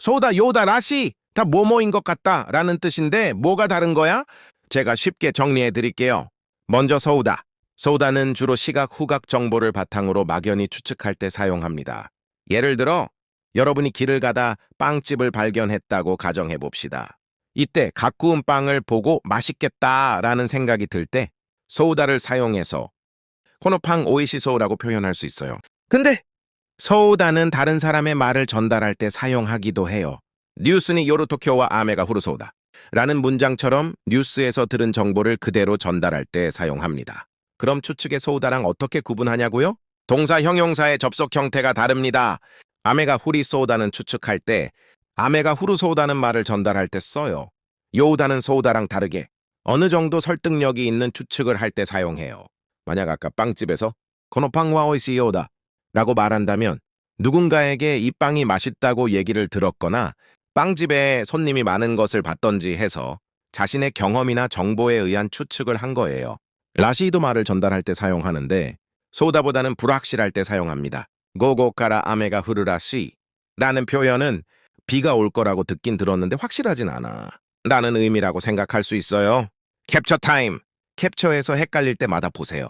소다, 요다, 라시 다 뭐뭐인 것 같다 라는 뜻인데 뭐가 다른 거야? 제가 쉽게 정리해 드릴게요. 먼저 서우다. 소다는 주로 시각, 후각 정보를 바탕으로 막연히 추측할 때 사용합니다. 예를 들어 여러분이 길을 가다 빵집을 발견했다고 가정해 봅시다. 이때 갓 구운 빵을 보고 맛있겠다라는 생각이 들 때 소우다를 사용해서 코노팡 오이시소라고 표현할 수 있어요. 근데 소우다는 다른 사람의 말을 전달할 때 사용하기도 해요. 뉴스니 요르토쿄와 아메가 후르소우다. 라는 문장처럼 뉴스에서 들은 정보를 그대로 전달할 때 사용합니다. 그럼 추측의 소우다랑 어떻게 구분하냐고요? 동사 형용사의 접속 형태가 다릅니다. 아메가 후리 소우다는 추측할 때, 아메가 후루 소우다는 말을 전달할 때 써요. 요우다는 소우다랑 다르게 어느 정도 설득력이 있는 추측을 할 때 사용해요. 만약 아까 빵집에서 코노팡와 오이시요다 라고 말한다면 누군가에게 이 빵이 맛있다고 얘기를 들었거나 빵집에 손님이 많은 것을 봤던지 해서 자신의 경험이나 정보에 의한 추측을 한 거예요. 라시도 말을 전달할 때 사용하는데 소다보다는 불확실할 때 사용합니다. 고고카라 아메가 흐르라시 라는 표현은 비가 올 거라고 듣긴 들었는데 확실하진 않아. 라는 의미라고 생각할 수 있어요. 캡처 타임. 캡처에서 헷갈릴 때마다 보세요.